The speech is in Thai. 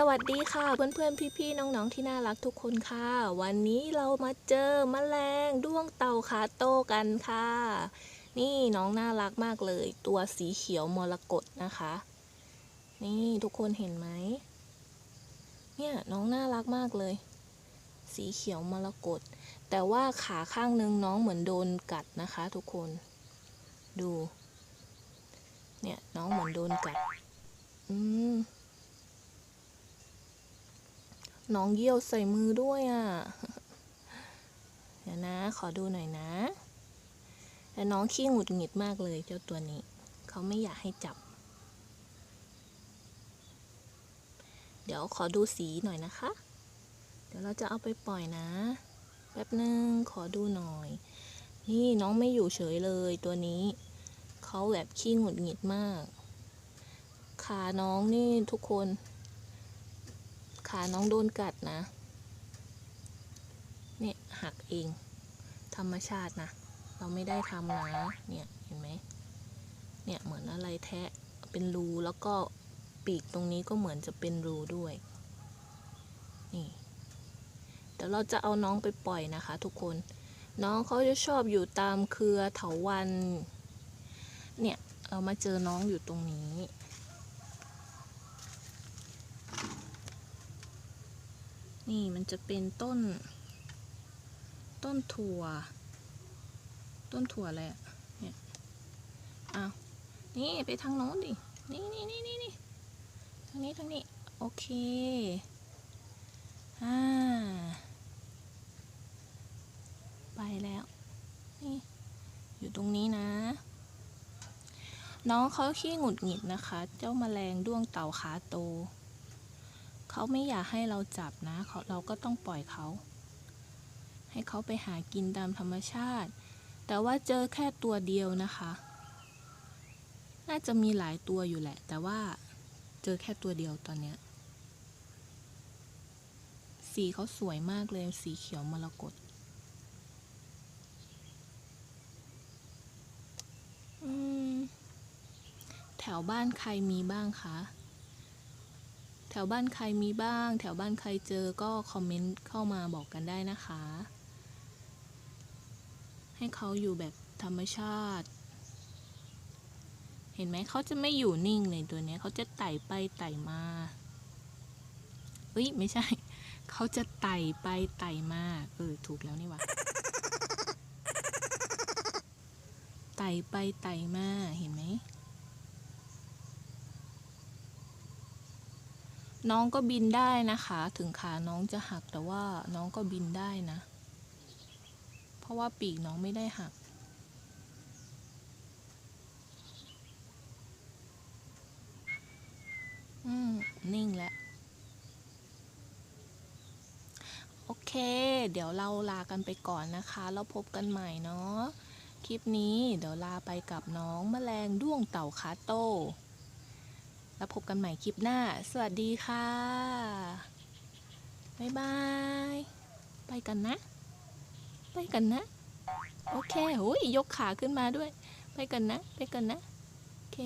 สวัสดีค่ะ เพื่อนๆพี่ๆน้องๆที่น่ารักทุกคนค่ะ วันนี้เรามาเจอแมลงด้วงเต่าขาโตกันค่ะ นี่น้องน่ารักมากเลย ตัวสีเขียวมรกตนะคะ นี่ทุกคนเห็นไหมเนี่ยน้องน่ารักมากเลย สีเขียวมรกตแต่ว่าขาข้างนึงน้องเหมือนโดนกัดนะคะ ทุกคน ดู เนี่ยน้องเหมือนโดนกัด อืม น้องเยี่ยวใส่มือด้วยอะ เดี๋ยวนะ ขอดูหน่อยนะแต่น้องขี้หงุดหงิดมากเลยเจ้าตัวนี้ เขาไม่อยากให้จับ เดี๋ยวขอดูสีหน่อยนะคะ เดี๋ยวเราจะเอาไปปล่อยนะ แป๊บนึงขอดูหน่อย นี่น้องไม่อยู่เฉยเลยตัวนี้ เขาแบบขี้หงุดหงิดมาก ขาน้องนี่ทุกคน ขาน้องโดนกัดนะ เนี่ยหักเอง ธรรมชาตินะ เราไม่ได้ทำนะ เนี่ยเห็นไหม เนี่ยเหมือนอะไรแทะเป็นรูแล้วก็ปีกตรงนี้ก็เหมือนจะเป็นรูด้วย นี่เดี๋ยวเราจะเอาน้องไปปล่อยนะคะ ทุกคน น้องเขาจะชอบอยู่ตามเครือเถาวัน เนี่ยเรามาเจอน้องอยู่ตรงนี้ นี่มันจะเป็นต้น ต้นถั่ว ต้นถั่วอะไรอะเนี่ยอ้าวนี่ไปทางโน้นดิ นี่นี่นี่นี่นี่ทางนี้ทางนี้ โอเคอ่าไปแล้ว นี่ อยู่ตรงนี้นะ น้องเขาขี้หงุดหงิดนะคะ เจ้าแมลงด้วงเต่าขาโต เขาไม่อยากให้เราจับนะเขาเราก็ต้องปล่อยเขา ให้เขาไปหากินตามธรรมชาติ แต่ว่าเจอแค่ตัวเดียวนะคะ น่าจะมีหลายตัวอยู่แหละ แต่ว่าเจอแค่ตัวเดียวตอนเนี้ย สีเขาสวยมากเลยสีเขียวมรกตแถวบ้านใครมีบ้างคะ ถวบ้านใครมีบ้าง แถวบ้านใครเจอก็คอมเมนต์เข้ามาบอกกันได้นะคะ ให้เขาอยู่แบบธรรมชาติ เห็นไหมเขาจะไม่อยู่นิ่งเลยตัวเนี้ยเขาจะไต่ไปไต่มาเฮ้ยไม่ใช่ เขาจะไต่ไปไต่มาเออถูกแล้วนี่หวะไต่ไปไต่มาเห็นไหม น้องก็บินได้นะคะ ถึงขาน้องจะหักแต่ว่าน้องก็บินได้นะ เพราะว่าปีกน้องไม่ได้หัก อืม นิ่งแล้ว โอเค เดี๋ยวเราลากันไปก่อนนะคะ แล้วพบกันใหม่เนาะ คลิปนี้เดี๋ยวลาไปกับน้องแมลงด้วงเต่าคาโต แล้วพบกันใหม่คลิปหน้า สวัสดีค่ะ บ๊ายบาย ไปกันนะ ไปกันนะ โอเคโอ้ยยกขาขึ้นมาด้วย ไปกันนะ ไปกันนะ โอเค